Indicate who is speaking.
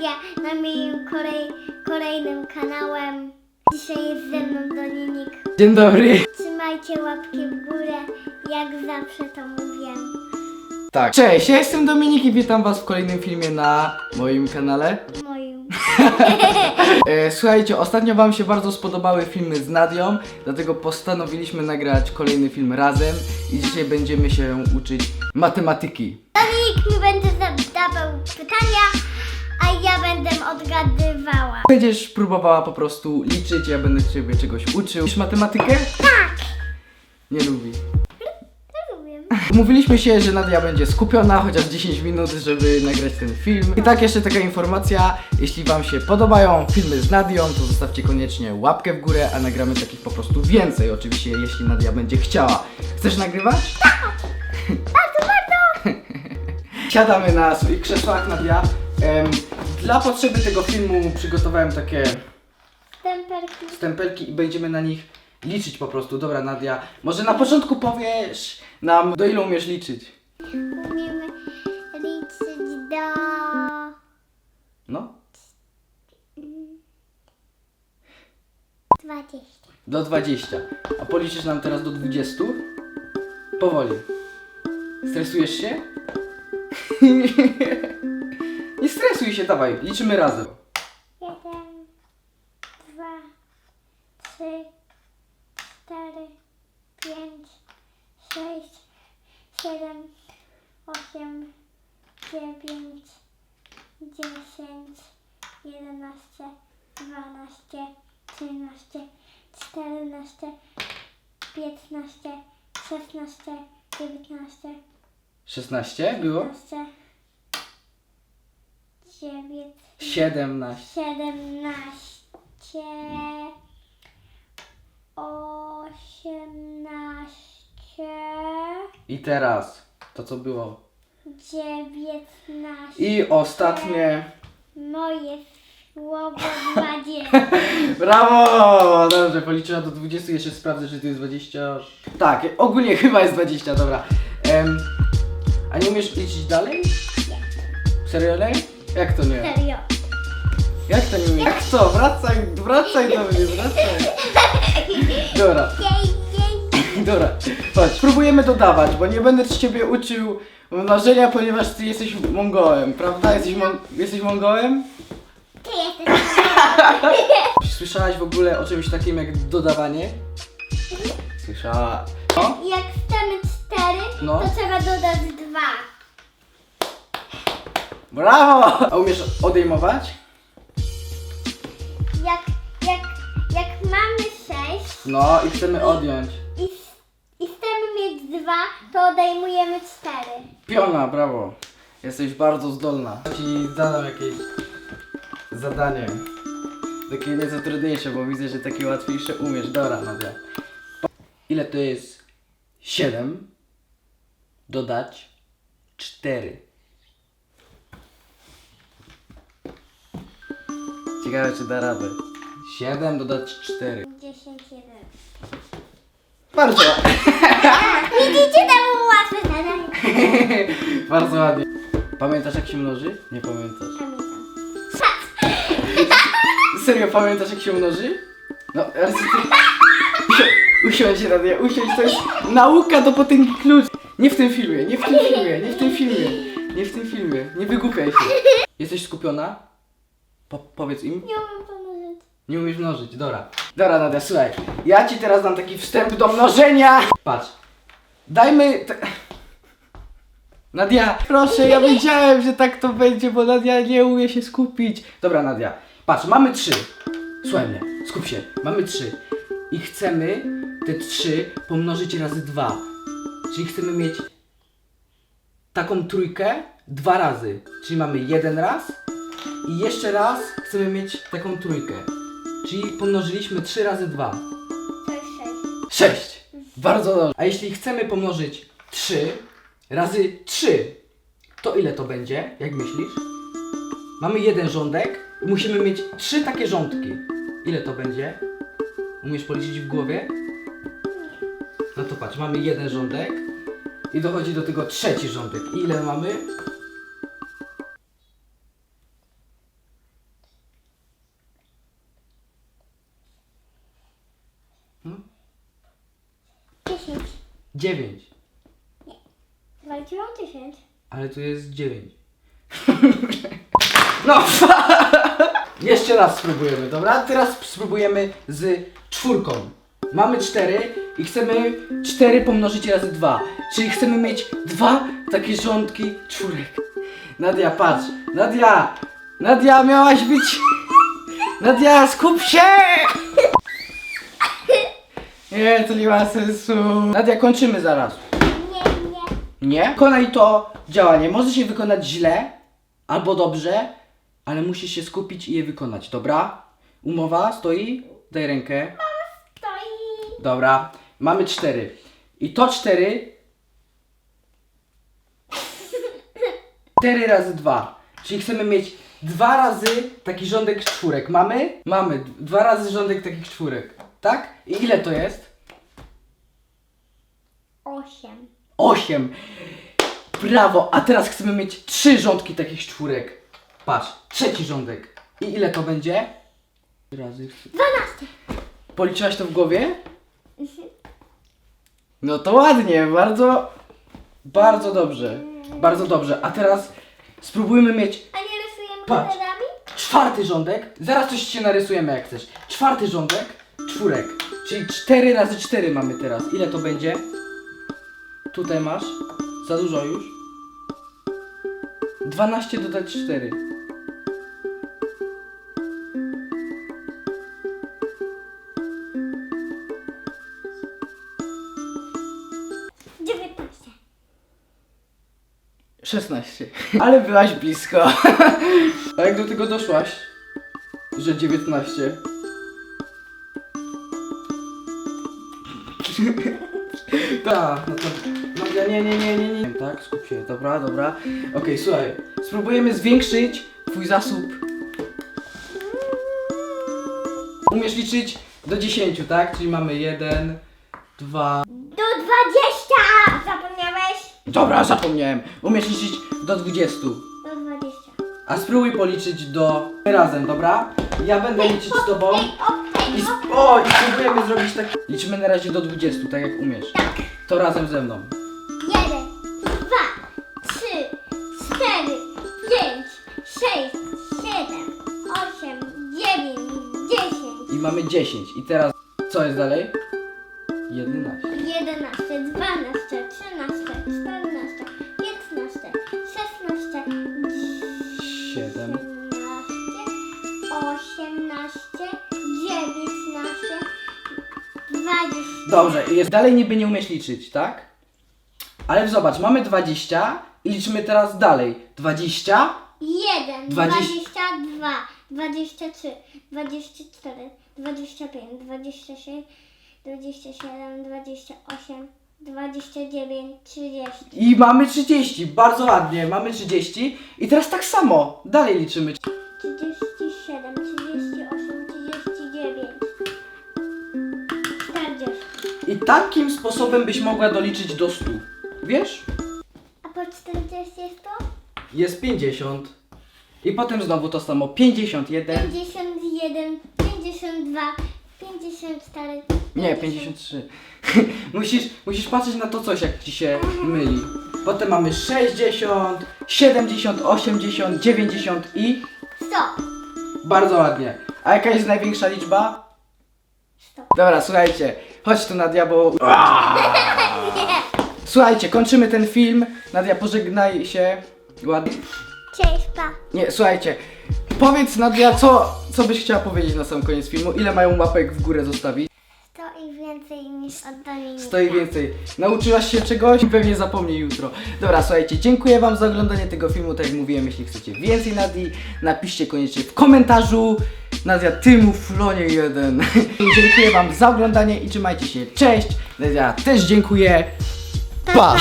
Speaker 1: Nadia na moim kolej, kolejnym kanałem. Dzisiaj jest ze mną Dominik.
Speaker 2: Dzień dobry.
Speaker 1: Trzymajcie łapki w górę, jak zawsze to mówię.
Speaker 2: Tak. Cześć, ja jestem Dominik i witam was w kolejnym filmie na moim kanale.
Speaker 1: Moim.
Speaker 2: E, słuchajcie, ostatnio wam się bardzo spodobały filmy z Nadią, dlatego postanowiliśmy nagrać kolejny film razem i dzisiaj będziemy się uczyć matematyki.
Speaker 1: Dominik mi będzie zadawał pytania, a ja będę odgadywała.
Speaker 2: Będziesz próbowała po prostu liczyć, ja będę ciebie czegoś uczył. Lubisz matematykę?
Speaker 1: Tak!
Speaker 2: Nie lubi.
Speaker 1: Rozumiem.
Speaker 2: Umówiliśmy się, że Nadia będzie skupiona chociaż 10 minut, żeby nagrać ten film. I tak jeszcze taka informacja, jeśli wam się podobają filmy z Nadią, to zostawcie koniecznie łapkę w górę, a nagramy takich po prostu więcej, oczywiście jeśli Nadia będzie chciała. Chcesz nagrywać?
Speaker 1: Bardzo, bardzo!
Speaker 2: Siadamy na swoich krzesłach, Nadia. Dla potrzeby tego filmu przygotowałem takie
Speaker 1: Temperki.
Speaker 2: stempelki i będziemy na nich liczyć po prostu. Dobra Nadia, może na początku powiesz nam, do ilu umiesz liczyć?
Speaker 1: Umiemy liczyć do...
Speaker 2: No?
Speaker 1: 20.
Speaker 2: Do 20. A policzysz nam teraz do 20? Powoli. Stresujesz się? Stresuj się, dawaj, liczymy razem.
Speaker 1: 1, 2, 3, 4, 5, 6, 7, 8, 9, 10, 11, 12, 13, 14, 15, 16, 19,
Speaker 2: 16 było?
Speaker 1: 15, 9,
Speaker 2: 17.
Speaker 1: 17, 18,
Speaker 2: I teraz to co było.
Speaker 1: 19.
Speaker 2: I ostatnie.
Speaker 1: Moje słowo 20.
Speaker 2: Brawo! Dobrze, policzyła do 20, jeszcze sprawdzę, czy tu jest 20. Tak, ogólnie chyba jest 20, dobra. Em, a nie umiesz liczyć dalej? Serio? nie? Jak to nie?
Speaker 1: Serio.
Speaker 2: Jak to nie? Jak to? Wracaj, wracaj do mnie, wracaj. Dobra,
Speaker 1: Jej, jej.
Speaker 2: dobra. Chodź, spróbujemy dodawać, bo nie będę z ciebie uczył mnożenia, ponieważ ty jesteś Mongołem, prawda? Jesteś, mon jesteś Mongołem?
Speaker 1: Ty jesteś.
Speaker 2: Słyszałaś w ogóle o czymś takim jak dodawanie? Słyszała. No?
Speaker 1: Jak chcemy 4,
Speaker 2: No.
Speaker 1: to trzeba dodać 2.
Speaker 2: Brawo! A umiesz odejmować?
Speaker 1: Jak, jak, jak mamy 6
Speaker 2: No i chcemy odjąć.
Speaker 1: i, i chcemy mieć 2, to odejmujemy 4.
Speaker 2: Piona, brawo. Jesteś bardzo zdolna. Ci zadam jakieś zadanie. Takie nieco trudniejsze, bo widzę, że takie łatwiejsze umiesz. Dobra, Nadia. Ile to jest 7 dodać 4? Ciekawe, czy da radę. 7 dodać 4.
Speaker 1: 10, 1.
Speaker 2: Bardzo,
Speaker 1: Widzicie, to było łatwe zadanie.
Speaker 2: bardzo ładnie. Pamiętasz jak się mnoży? Nie pamiętasz.
Speaker 1: Pamiętam.
Speaker 2: Serio, pamiętasz jak się mnoży? No, co ty... Usiądź, Radia, usiądź, to jest nauka do potęgi klucz. Nie w tym filmie, nie w tym filmie, nie w tym filmie, nie w tym filmie, nie wygłupiaj się. Jesteś skupiona? Po powiedz im.
Speaker 1: Nie umiem pomnożyć.
Speaker 2: Nie umiesz mnożyć, dobra. Dobra, Nadia, słuchaj, ja ci teraz dam taki wstęp do mnożenia. Patrz, dajmy... Te... Nadia, proszę, ja wiedziałem, że tak to będzie, bo Nadia nie umie się skupić. Dobra, Nadia, patrz, mamy trzy. Słuchaj mnie, skup się. Mamy trzy. I chcemy te trzy pomnożyć razy dwa. Czyli chcemy mieć taką trójkę dwa razy. Czyli mamy jeden raz i jeszcze raz chcemy mieć taką trójkę. Czyli pomnożyliśmy 3 razy 2.
Speaker 1: To jest 6.
Speaker 2: 6. Bardzo dobrze. A jeśli chcemy pomnożyć 3 razy 3, to ile to będzie? Jak myślisz? Mamy jeden rządek i musimy mieć trzy takie rządki. Ile to będzie? Umiesz policzyć w głowie? No to patrz, mamy jeden rządek i dochodzi do tego trzeci rządek. I ile mamy? 9.
Speaker 1: Walczyłam 10.
Speaker 2: Ale tu jest 9. No! Jeszcze raz spróbujemy, dobra? Teraz spróbujemy z czwórką. Mamy 4 i chcemy 4 pomnożyć razy 2. Czyli chcemy mieć dwa takie rządki czwórek. Nadia, patrz. Nadia! Nadia, miałaś być... Nadia, skup się! Nie, to nie ma sensu. Nadia, kończymy zaraz.
Speaker 1: Nie, nie.
Speaker 2: Nie? Wykonaj to działanie. Może się wykonać źle albo dobrze, ale musisz się skupić i je wykonać, dobra? Umowa stoi? Daj rękę.
Speaker 1: Stoi.
Speaker 2: Dobra. Mamy cztery. I to cztery. Cztery razy dwa. Czyli chcemy mieć dwa razy taki rządek czwórek. Mamy? Mamy. Dwa razy rządek takich czwórek. Tak? I ile to jest?
Speaker 1: 8.
Speaker 2: 8. Brawo, a teraz chcemy mieć trzy rządki takich czwórek. Patrz, trzeci rządek. I ile to będzie? Razy.
Speaker 1: 12.
Speaker 2: Policzyłaś to w głowie? No to ładnie, bardzo, bardzo dobrze. Bardzo dobrze. A teraz spróbujmy mieć
Speaker 1: A nie rysujemy
Speaker 2: Patrz.
Speaker 1: kolorami?
Speaker 2: czwarty rządek. Zaraz coś się narysujemy jak chcesz. Czwarty rządek, czwórek. Czyli 4 razy 4 mamy teraz. Ile to będzie? Tutaj masz. Za dużo już. 12 dodać 4.
Speaker 1: Dziewiętnaście.
Speaker 2: 16. Ale byłaś blisko. A jak do tego doszłaś? Że 19. Tak, no to. No, ja nie, nie, nie, nie, nie. Tak, skup się, dobra, dobra. Okej, słuchaj. Spróbujemy zwiększyć Twój zasób. Umiesz liczyć do 10, tak? Czyli mamy 1, 2.
Speaker 1: Do 20! Zapomniałeś?
Speaker 2: Dobra, zapomniałem. Umiesz liczyć do 20.
Speaker 1: Do 20.
Speaker 2: A spróbuj policzyć do razem, dobra? Ja będę liczyć z tobą.
Speaker 1: Ej, o, o.
Speaker 2: i spróbujemy zrobić tak. Liczymy na razie do 20, tak jak umiesz. To razem ze mną.
Speaker 1: Jeden, dwa, trzy, cztery, pięć, sześć, siedem, osiem, dziewięć, dziesięć,
Speaker 2: I mamy 10. I teraz co jest dalej? 11.
Speaker 1: jedenaście, dwanaście, trzynaście, czternaście,
Speaker 2: Dobrze, i jest- dalej niby nie umiesz liczyć, tak? Ale zobacz, mamy 20 i liczymy teraz dalej. 20,
Speaker 1: 1, 22, 23, 24, 25, 26, 27, 28, 29, 30.
Speaker 2: I mamy 30, bardzo ładnie, mamy 30. I teraz tak samo, dalej liczymy.
Speaker 1: 37, 38,
Speaker 2: I takim sposobem byś mogła doliczyć do 100. Wiesz?
Speaker 1: A po czterdzieści jest to?
Speaker 2: Jest 50. I potem znowu to samo. 51.
Speaker 1: Pięćdziesiąt jeden, pięćdziesiąt dwa, pięćdziesiąt cztery.
Speaker 2: Nie, 53. musisz, musisz patrzeć na to coś, jak ci się myli. Potem mamy 60, 70, 80, 90 i
Speaker 1: Sto.
Speaker 2: bardzo ładnie. A jaka jest największa liczba?
Speaker 1: Sto.
Speaker 2: Dobra, słuchajcie, chodź tu Nadia, bo... Słuchajcie, kończymy ten film. Nadia, pożegnaj się. Ładnie.
Speaker 1: Cześć, pa.
Speaker 2: Nie, słuchajcie, powiedz Nadia, co, co byś chciała powiedzieć na sam koniec filmu? Ile mają łapek w górę zostawić?
Speaker 1: Sto i więcej niż od Dominika.
Speaker 2: Stoi więcej. Nauczyłaś się czegoś? Pewnie zapomnij jutro. Dobra, słuchajcie, dziękuję wam za oglądanie tego filmu. Tak jak mówiłem, jeśli chcecie więcej Nadii, napiszcie koniecznie w komentarzu. Nadia, ty mu flonie jeden. dziękuję wam za oglądanie i trzymajcie się. Cześć! Nadia też dziękuję. Pa!